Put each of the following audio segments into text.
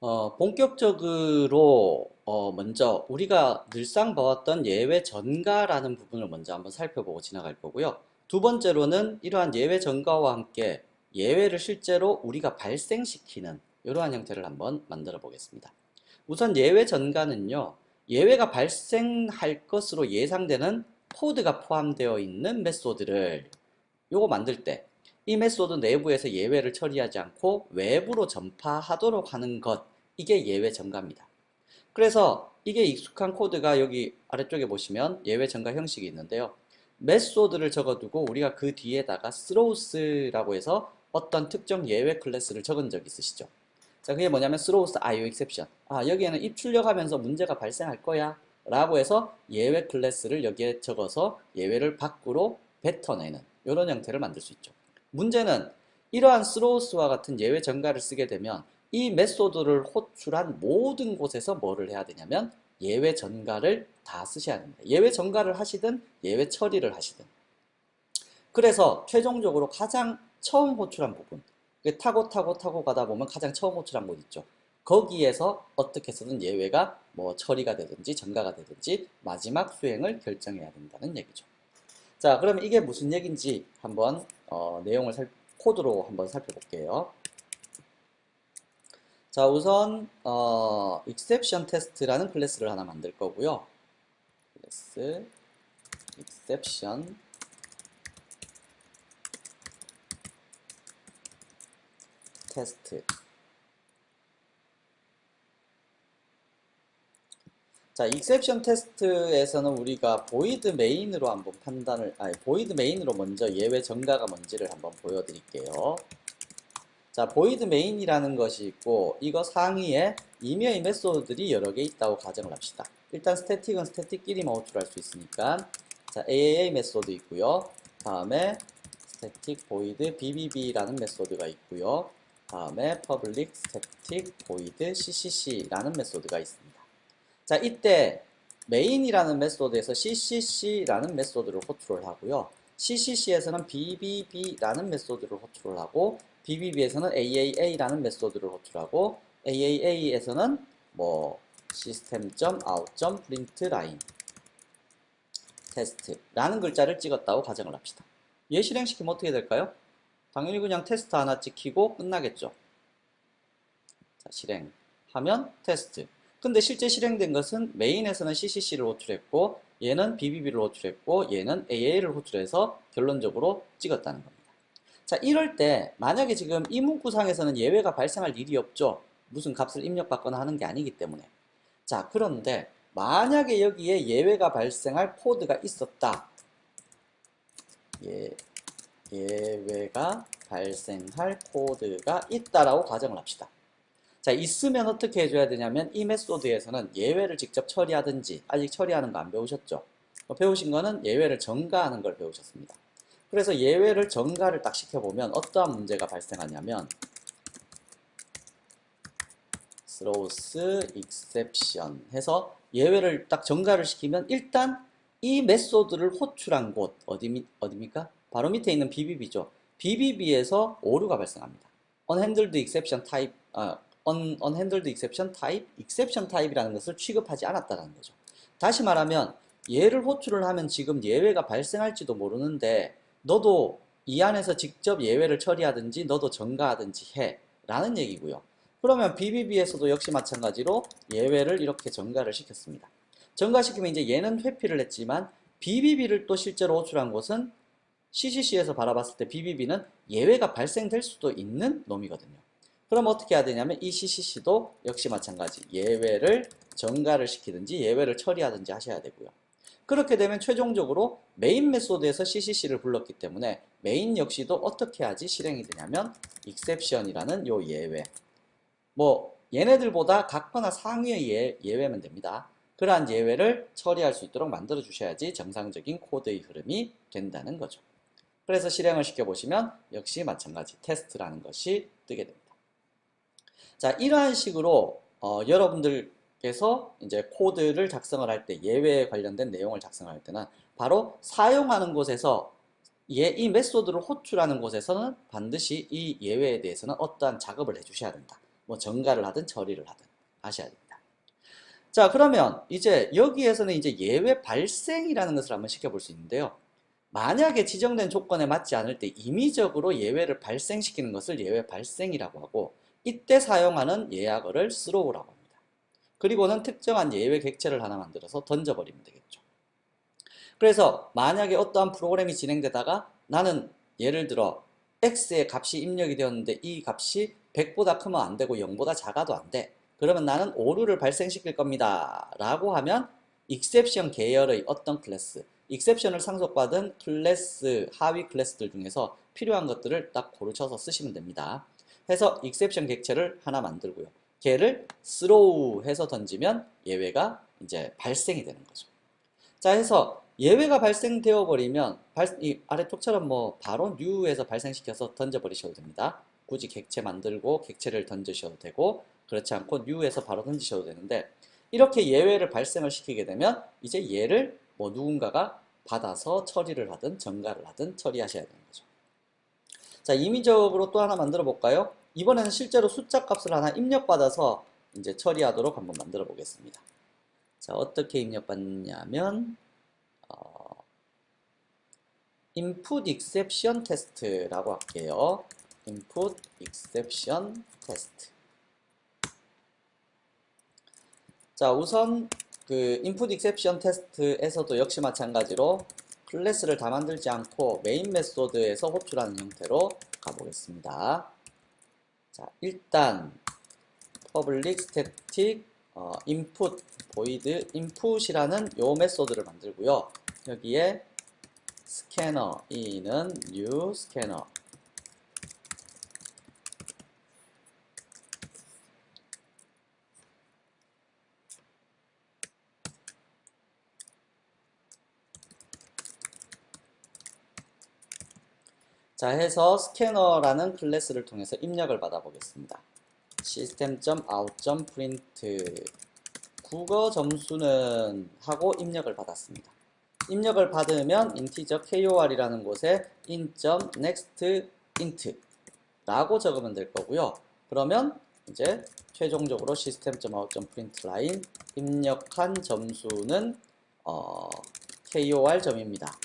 어, 본격적으로 어, 먼저 우리가 늘상 봐왔던 예외 전가라는 부분을 먼저 한번 살펴보고 지나갈 거고요. 두 번째로는 이러한 예외 전가와 함께 예외를 실제로 우리가 발생시키는 이러한 형태를 한번 만들어 보겠습니다. 우선 예외 전가는요. 예외가 발생할 것으로 예상되는 코드가 포함되어 있는 메소드를 요거 만들 때 이 메소드 내부에서 예외를 처리하지 않고 외부로 전파하도록 하는 것 이게 예외 전가입니다. 그래서 이게 익숙한 코드가 여기 아래쪽에 보시면 예외 전가 형식이 있는데요. 메소드를 적어두고 우리가 그 뒤에다가 throws,라고 해서 어떤 특정 예외 클래스를 적은 적 있으시죠? 자, 그게 뭐냐면 throws IO exception. 아, 여기에는 입 출력하면서 문제가 발생할 거야. 라고 해서 예외 클래스를 여기에 적어서 예외를 밖으로 뱉어내는 이런 형태를 만들 수 있죠. 문제는 이러한 throws와 같은 예외 전가를 쓰게 되면 이 메소드를 호출한 모든 곳에서 뭐를 해야 되냐면 예외 전가를 다 쓰셔야 됩니다. 예외 전가를 하시든 예외 처리를 하시든 그래서 최종적으로 가장 처음 호출한 부분 타고 타고 타고 가다 보면 가장 처음 호출한 곳 있죠. 거기에서 어떻게 해서든 예외가 뭐 처리가 되든지 전가가 되든지 마지막 수행을 결정해야 된다는 얘기죠. 자, 그러면 이게 무슨 얘기인지 한번 어, 내용을 살, 코드로 한번 살펴볼게요. 자, 우선 어, exception test라는 클래스를 하나 만들 거고요. 클래스 exception test 자, 익셉션 테스트에서는 우리가 보이드 메인으로 한번 판단을, 아니, 보이드 메인으로 먼저 예외 전가가 뭔지를 한번 보여 드릴게요. 자, 보이드 메인이라는 것이 있고, 이거 상위에 이메일 메소드들이 여러 개 있다고 가정을 합시다. 일단 스태틱은 스태틱끼리만 호출할 수 있으니까, 자, AAA 메소드 있고요. 다음에 스태틱 보이드 BBB라는 메소드가 있고요. 다음에 public static void CCC라는 메소드가 있습니다. 자, 이때 메인이라는 메소드에서 CCC라는 메소드를 호출을 하고요. CCC에서는 BBB라는 메소드를 호출을 하고 BBB에서는 AAA라는 메소드를 호출하고 AAA에서는 뭐 system.out.println 테스트라는 글자를 찍었다고 가정을 합시다. 얘 실행시키면 어떻게 될까요? 당연히 그냥 테스트 하나 찍히고 끝나겠죠. 자, 실행하면 테스트. 근데 실제 실행된 것은 메인에서는 CCC를 호출했고 얘는 BBB를 호출했고 얘는 AA를 호출해서 결론적으로 찍었다는 겁니다. 자 이럴 때 만약에 지금 이 문구상에서는 예외가 발생할 일이 없죠. 무슨 값을 입력받거나 하는 게 아니기 때문에 자 그런데 만약에 여기에 예외가 발생할 코드가 있었다. 예, 예외가 발생할 코드가 있다라고 가정을 합시다. 자, 있으면 어떻게 해줘야 되냐면 이 메소드에서는 예외를 직접 처리하든지 아직 처리하는 거 안 배우셨죠? 어, 배우신 거는 예외를 전가하는 걸 배우셨습니다. 그래서 예외를 전가를 딱 시켜보면 어떠한 문제가 발생하냐면 throws exception 해서 예외를 딱 전가를 시키면 일단 이 메소드를 호출한 곳 어디, 어디입니까? 바로 밑에 있는 BBB죠. BBB에서 오류가 발생합니다. unhandled exception type, 아, un, unhandled exception type, exception type이라는 것을 취급하지 않았다는 거죠. 다시 말하면 얘를 호출을 하면 지금 예외가 발생할지도 모르는데 너도 이 안에서 직접 예외를 처리하든지 너도 전가하든지 해 라는 얘기고요. 그러면 BBB에서도 역시 마찬가지로 예외를 이렇게 전가를 시켰습니다. 전가시키면 이제 얘는 회피를 했지만 BBB를 또 실제로 호출한 곳은 CCC에서 바라봤을 때 BBB는 예외가 발생될 수도 있는 놈이거든요. 그럼 어떻게 해야 되냐면 이 CCC도 역시 마찬가지 예외를 전가를 시키든지 예외를 처리하든지 하셔야 되고요. 그렇게 되면 최종적으로 메인 메소드에서 CCC를 불렀기 때문에 메인 역시도 어떻게 하지 실행이 되냐면 exception이라는 요 예외 뭐 얘네들보다 각거나 상위의 예, 예외면 됩니다. 그러한 예외를 처리할 수 있도록 만들어 주셔야지 정상적인 코드의 흐름이 된다는 거죠. 그래서 실행을 시켜보시면 역시 마찬가지 테스트라는 것이 뜨게 됩니다. 자, 이러한 식으로 어, 여러분들 께서 이제 코드를 작성을 할 때 예외에 관련된 내용을 작성할 때는 바로 사용하는 곳에서 예, 이 메소드를 호출하는 곳에서는 반드시 이 예외에 대해서는 어떠한 작업을 해주셔야 된다. 뭐 전가를 하든 처리를 하든 하셔야 됩니다. 자, 그러면 이제 여기에서는 이제 예외 발생이라는 것을 한번 시켜볼 수 있는데요. 만약에 지정된 조건에 맞지 않을 때 임의적으로 예외를 발생시키는 것을 예외 발생이라고 하고 이때 사용하는 예약어를 throw라고 합니다. 그리고는 특정한 예외 객체를 하나 만들어서 던져버리면 되겠죠. 그래서 만약에 어떠한 프로그램이 진행되다가 나는 예를 들어 x의 값이 입력이 되었는데 이 값이 100보다 크면 안 되고 0보다 작아도 안 돼. 그러면 나는 오류를 발생시킬 겁니다. 라고 하면 exception 계열의 어떤 클래스, exception을 상속받은 클래스, 하위 클래스들 중에서 필요한 것들을 딱 고르셔서 쓰시면 됩니다. 해서 exception 객체를 하나 만들고요. 걔를 throw 해서 던지면 예외가 이제 발생이 되는 거죠. 자, 해서 예외가 발생되어 버리면 발, 이 아래쪽처럼 뭐 바로 new에서 발생시켜서 던져 버리셔도 됩니다. 굳이 객체 만들고 객체를 던지셔도 되고 그렇지 않고 new에서 바로 던지셔도 되는데 이렇게 예외를 발생을 시키게 되면 이제 얘를 뭐 누군가가 받아서 처리를 하든 전가를 하든 처리하셔야 되는 거죠. 자, 임의적으로 또 하나 만들어 볼까요? 이번에는 실제로 숫자 값을 하나 입력받아서 이제 처리하도록 한번 만들어 보겠습니다. 자, 어떻게 입력받냐면 어, input exception test라고 할게요. input exception test. 자, 우선 그 input exception test에서도 역시 마찬가지로 클래스를 다 만들지 않고 메인 메소드에서 호출하는 형태로 가보겠습니다. 자, 일단 public static 어, input void input이라는 요 메소드를 만들고요. 여기에 스캐너 e는 new scanner 자 해서 스캐너라는 클래스를 통해서 입력을 받아 보겠습니다. system.out.print 국어 점수는 하고 입력을 받았습니다. 입력을 받으면 인티저 KOR이라는 곳에 int.nextInt 라고 적으면 될 거고요. 그러면 이제 최종적으로 system.out.println 입력한 점수는 어, KOR 점입니다.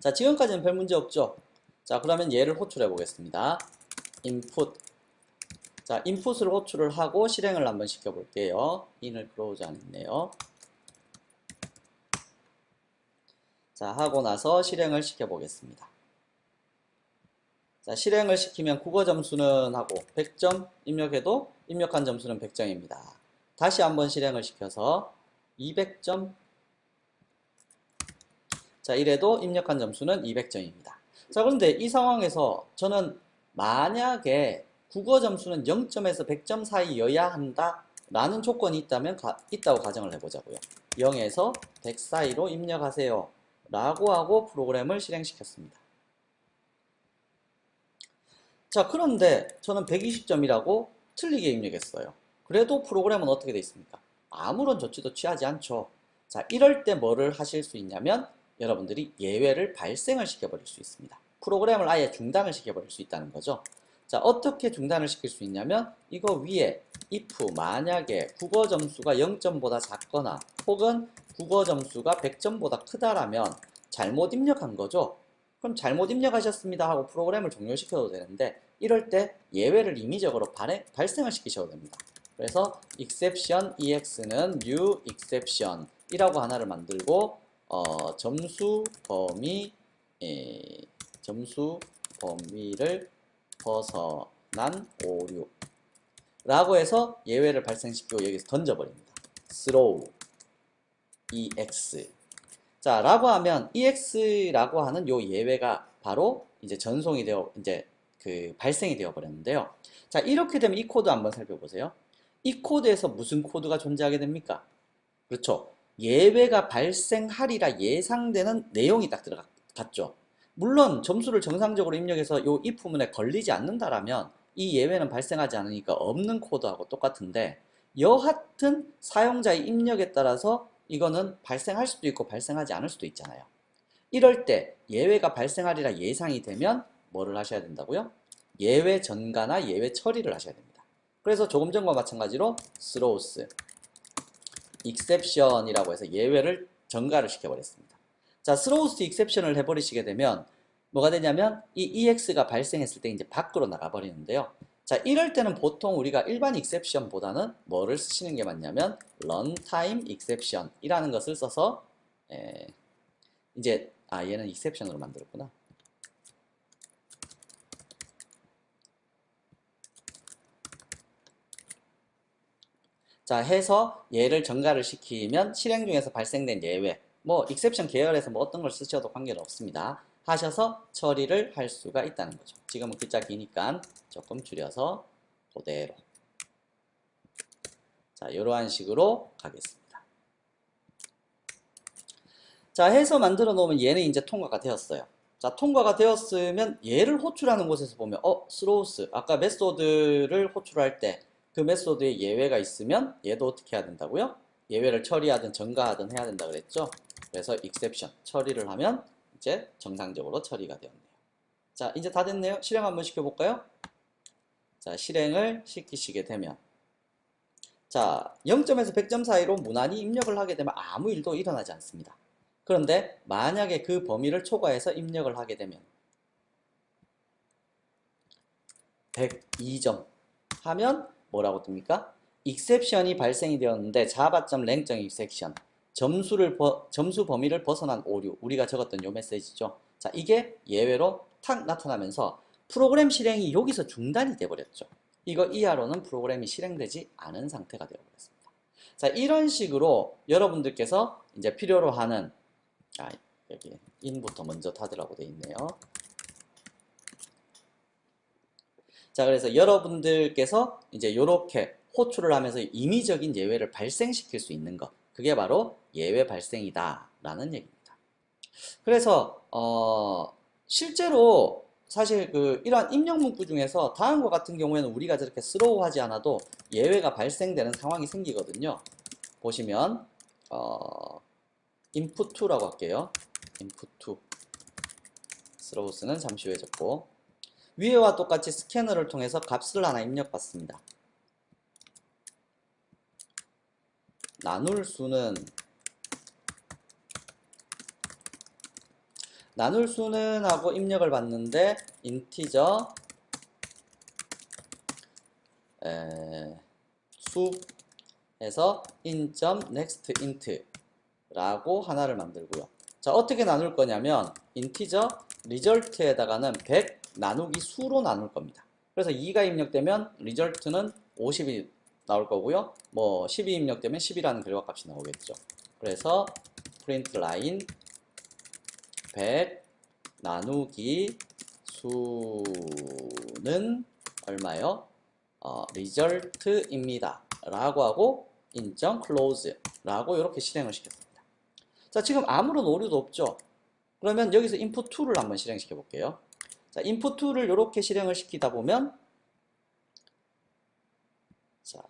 자, 지금까지는 별 문제 없죠? 자, 그러면 얘를 호출해 보겠습니다. input. 자, input을 호출을 하고 실행을 한번 시켜 볼게요. close 안 했네요. 자, 하고 나서 실행을 시켜 보겠습니다. 자, 실행을 시키면 국어 점수는 하고 100점 입력해도 입력한 점수는 100점입니다. 다시 한번 실행을 시켜서 200점 자, 이래도 입력한 점수는 200점입니다. 자, 그런데 이 상황에서 저는 만약에 국어 점수는 0점에서 100점 사이여야 한다 라는 조건이 있다면 가, 있다고 가정을 해보자고요. 0에서 100 사이로 입력하세요 라고 하고 프로그램을 실행시켰습니다. 자, 그런데 저는 120점이라고 틀리게 입력했어요. 그래도 프로그램은 어떻게 되어 있습니까? 아무런 조치도 취하지 않죠. 자, 이럴 때 뭐를 하실 수 있냐면 여러분들이 예외를 발생을 시켜버릴 수 있습니다. 프로그램을 아예 중단을 시켜버릴 수 있다는 거죠. 자, 어떻게 중단을 시킬 수 있냐면 이거 위에 if 만약에 국어 점수가 0점보다 작거나 혹은 국어 점수가 100점보다 크다라면 잘못 입력한 거죠. 그럼 잘못 입력하셨습니다 하고 프로그램을 종료시켜도 되는데 이럴 때 예외를 임의적으로 발해, 발생을 시키셔도 됩니다. 그래서 exception ex는 new exception 이라고 하나를 만들고 어, 점수 범위 에, 점수 범위를 벗어난 오류 라고 해서 예외를 발생시키고 여기서 던져버립니다. throw ex 자 라고 하면 ex라고 하는 요 예외가 바로 이제 전송이 되어 이제 그 발생이 되어 버렸는데요. 자 이렇게 되면 이 코드 한번 살펴보세요. 이 코드에서 무슨 코드가 존재하게 됩니까? 그렇죠. 예외가 발생하리라 예상되는 내용이 딱 들어갔죠. 물론 점수를 정상적으로 입력해서 이 if문에 걸리지 않는다라면 이 예외는 발생하지 않으니까 없는 코드하고 똑같은데 여하튼 사용자의 입력에 따라서 이거는 발생할 수도 있고 발생하지 않을 수도 있잖아요. 이럴 때 예외가 발생하리라 예상이 되면 뭐를 하셔야 된다고요? 예외 전가나 예외 처리를 하셔야 됩니다. 그래서 조금 전과 마찬가지로 throws, exception이라고 해서 예외를 전가를 시켜버렸습니다. 자, throws exception을 해버리시게 되면 뭐가 되냐면 이 EX가 발생했을 때 이제 밖으로 나가버리는데요. 자, 이럴 때는 보통 우리가 일반 exception보다는 뭐를 쓰시는 게 맞냐면 runtime exception이라는 것을 써서 에, 이제 아 얘는 exception으로 만들었구나. 자, 해서 얘를 전가를 시키면 실행 중에서 발생된 예외, 뭐 exception 계열에서 뭐 어떤 걸 쓰셔도 관계는 없습니다. 하셔서 처리를 할 수가 있다는 거죠. 지금은 글자 기니까 조금 줄여서 그대로. 자, 이러한 식으로 가겠습니다. 자, 해서 만들어 놓으면 얘는 이제 통과가 되었어요. 자, 통과가 되었으면 얘를 호출하는 곳에서 보면 어, 스로우스. 아까 메소드를 호출할 때 그 메소드에 예외가 있으면 얘도 어떻게 해야 된다고요? 예외를 처리하든 전가하든 해야 된다 그랬죠? 그래서 exception 처리를 하면 이제 정상적으로 처리가 되었네요. 자, 이제 다 됐네요. 실행 한번 시켜볼까요? 자, 실행을 시키시게 되면 자, 0점에서 100점 사이로 무난히 입력을 하게 되면 아무 일도 일어나지 않습니다. 그런데 만약에 그 범위를 초과해서 입력을 하게 되면 102점 하면 뭐라고 뜹니까? exception이 발생이 되었는데 java.랭정 exception 점수를 버- 점수 범위를 벗어난 오류 우리가 적었던 요 메시지죠. 자 이게 예외로 탁 나타나면서 프로그램 실행이 여기서 중단이 돼 버렸죠. 이거 이하로는 프로그램이 실행되지 않은 상태가 되어 버렸습니다. 자 이런 식으로 여러분들께서 이제 필요로 하는 아 여기 인부터 먼저 닫으라고 돼 있네요. 자, 그래서 여러분들께서 이제 이렇게 호출을 하면서 임의적인 예외를 발생시킬 수 있는 것. 그게 바로 예외 발생이다. 라는 얘기입니다. 그래서, 어, 실제로 사실 그 이러한 입력 문구 중에서 다음과 같은 경우에는 우리가 저렇게 스로우 하지 않아도 예외가 발생되는 상황이 생기거든요. 보시면, 어, input2라고 할게요. input2. 스로우스는 잠시 후에 적고, 위에와 똑같이 스캐너를 통해서 값을 하나 입력받습니다. 나눌 수는 나눌 수는 하고 입력을 받는데 인티저 에, 수에서 in.next int 라고 하나를 만들고요. 자 어떻게 나눌 거냐면 인티저 리절트에다가는 100 나누기 수로 나눌 겁니다. 그래서 2가 입력되면 리절트는 50이 나올 거고요. 뭐 10이 입력되면 10이라는 결과값이 나오겠죠. 그래서 프린트 라인 100 나누기 수는 얼마요? 어, 리절트입니다. 라고 하고 인정 클로즈 라고 이렇게 실행을 시켰습니다. 자, 지금 아무런 오류도 없죠. 그러면 여기서 input 2를 한번 실행시켜 볼게요. 자, input 2를 이렇게 실행을 시키다 보면 자,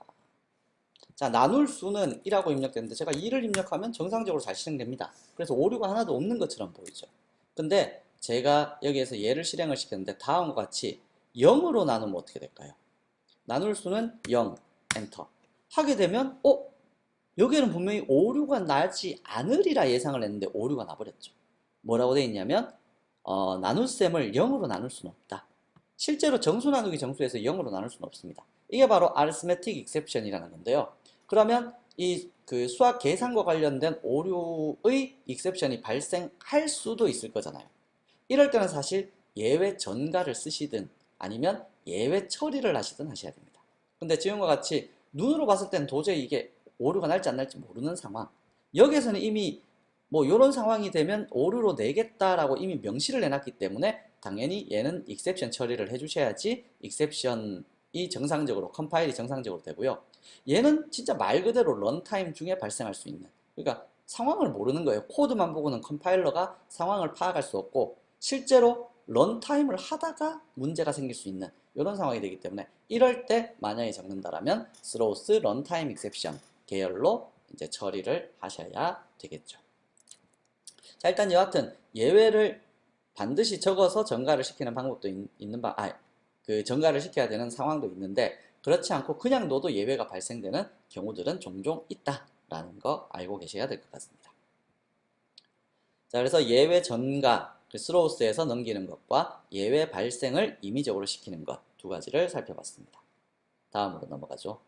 자, 나눌 수는 1하고 입력되는데 제가 2를 입력하면 정상적으로 잘 실행됩니다. 그래서 오류가 하나도 없는 것처럼 보이죠. 근데 제가 여기에서 얘를 실행을 시켰는데 다음과 같이 0으로 나누면 어떻게 될까요? 나눌 수는 0, 엔터. 하게 되면 어? 여기에는 분명히 오류가 나지 않으리라 예상을 했는데 오류가 나버렸죠. 뭐라고 되어 있냐면 어, 나눗셈을 0으로 나눌 수는 없다. 실제로 정수 나누기 정수에서 0으로 나눌 수는 없습니다. 이게 바로 arithmetic exception이라는 건데요. 그러면 이 그 수학 계산과 관련된 오류의 exception이 발생할 수도 있을 거잖아요. 이럴 때는 사실 예외 전가를 쓰시든 아니면 예외 처리를 하시든 하셔야 됩니다. 근데 지금과 같이 눈으로 봤을 땐 도저히 이게 오류가 날지 안 날지 모르는 상황. 여기에서는 이미 뭐 이런 상황이 되면 오류로 내겠다라고 이미 명시를 해놨기 때문에 당연히 얘는 exception 처리를 해주셔야지 exception이 정상적으로 컴파일이 정상적으로 되고요. 얘는 진짜 말 그대로 런타임 중에 발생할 수 있는 그러니까 상황을 모르는 거예요. 코드만 보고는 컴파일러가 상황을 파악할 수 없고 실제로 런타임을 하다가 문제가 생길 수 있는 이런 상황이 되기 때문에 이럴 때 만약에 적는다라면 throws runtime exception 계열로 이제 처리를 하셔야 되겠죠. 자, 일단 여하튼 예외를 반드시 적어서 전가를 시키는 방법도 있, 는 방, 아, 그 전가를 시켜야 되는 상황도 있는데 그렇지 않고 그냥 넣어도 예외가 발생되는 경우들은 종종 있다라는 거 알고 계셔야 될 것 같습니다. 자, 그래서 예외 전가, 그 스로우스에서 넘기는 것과 예외 발생을 임의적으로 시키는 것 두 가지를 살펴봤습니다. 다음으로 넘어가죠.